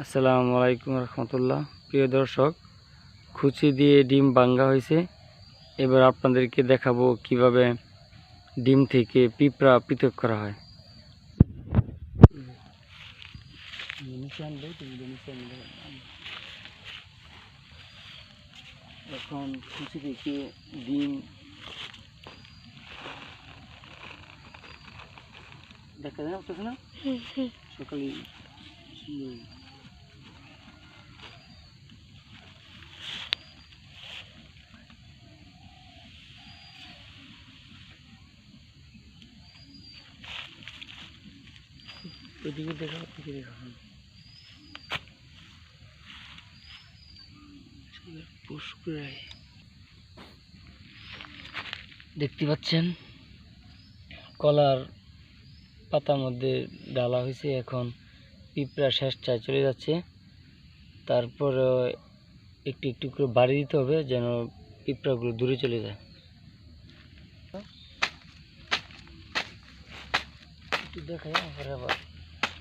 আসসালামু আলাইকুম রহমতুল্লাহ। প্রিয় দর্শক খুচি দিয়ে ডিম ভাঙ্গা হয়েছে। এবার আপনাদেরকে দেখাবো কীভাবে ডিম থেকে পিঁপড়া পৃথক করা হয়। এখন খুচি থেকে ডিম দেখা যায় না সকালে এদিকে দেখা দেখা দেখতে পাচ্ছেন? কলার পাতার মধ্যে ডালা হয়েছে, এখন পিঁপড়া শেষটায় চলে যাচ্ছে। তারপর একটু একটু করে বাড়ি দিতে হবে, যেন পিঁপড়াগুলো দূরে চলে যায়। একটু দেখাই আবার আবার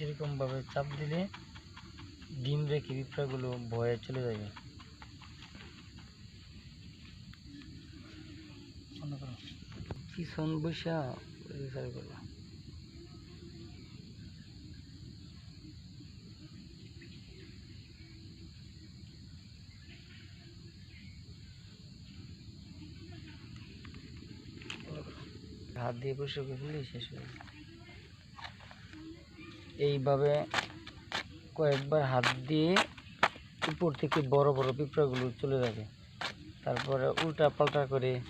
এরকম ভাবে চাপ দিলে ডিম রেখে পিঁপড়াগুলো ভয়ে চলে যাবে। পিছন বসা করবা হাত দিয়ে পরিষ্কার করে শেষ হয়ে যাবে এইভাবে কয়েকবার হাত দিয়ে উপর থেকে বড় বড় পিঁপড়াগুলো চলে যাবে। তারপরে উল্টা পাল্টা করে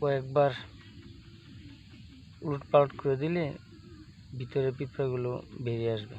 কয়েকবার উলট পালট করে দিলে ভিতরে পিঁপড়াগুলো বেরিয়ে আসবে।